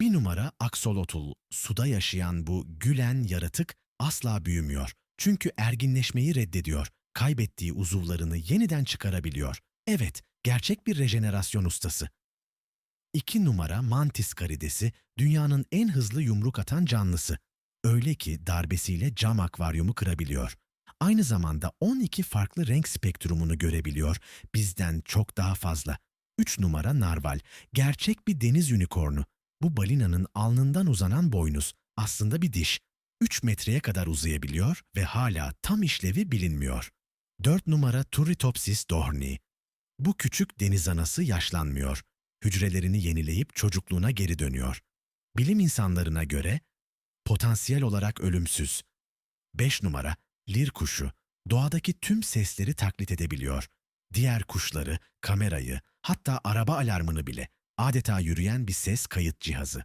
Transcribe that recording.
Bir numara aksolotl. Suda yaşayan bu gülen yaratık asla büyümüyor. Çünkü erginleşmeyi reddediyor. Kaybettiği uzuvlarını yeniden çıkarabiliyor. Evet, gerçek bir rejenerasyon ustası. 2 numara mantis karidesi dünyanın en hızlı yumruk atan canlısı. Öyle ki darbesiyle cam akvaryumu kırabiliyor. Aynı zamanda 12 farklı renk spektrumunu görebiliyor. Bizden çok daha fazla. 3 numara narval. Gerçek bir deniz unicornu. Bu balinanın alnından uzanan boynuz. Aslında bir diş. 3 metreye kadar uzayabiliyor ve hala tam işlevi bilinmiyor. 4 numara Turritopsis dohrni. Bu küçük deniz anası yaşlanmıyor. Hücrelerini yenileyip çocukluğuna geri dönüyor. Bilim insanlarına göre potansiyel olarak ölümsüz. 5 numara lir kuşu doğadaki tüm sesleri taklit edebiliyor. Diğer kuşları, kamerayı, hatta araba alarmını bile adeta yürüyen bir ses kayıt cihazı.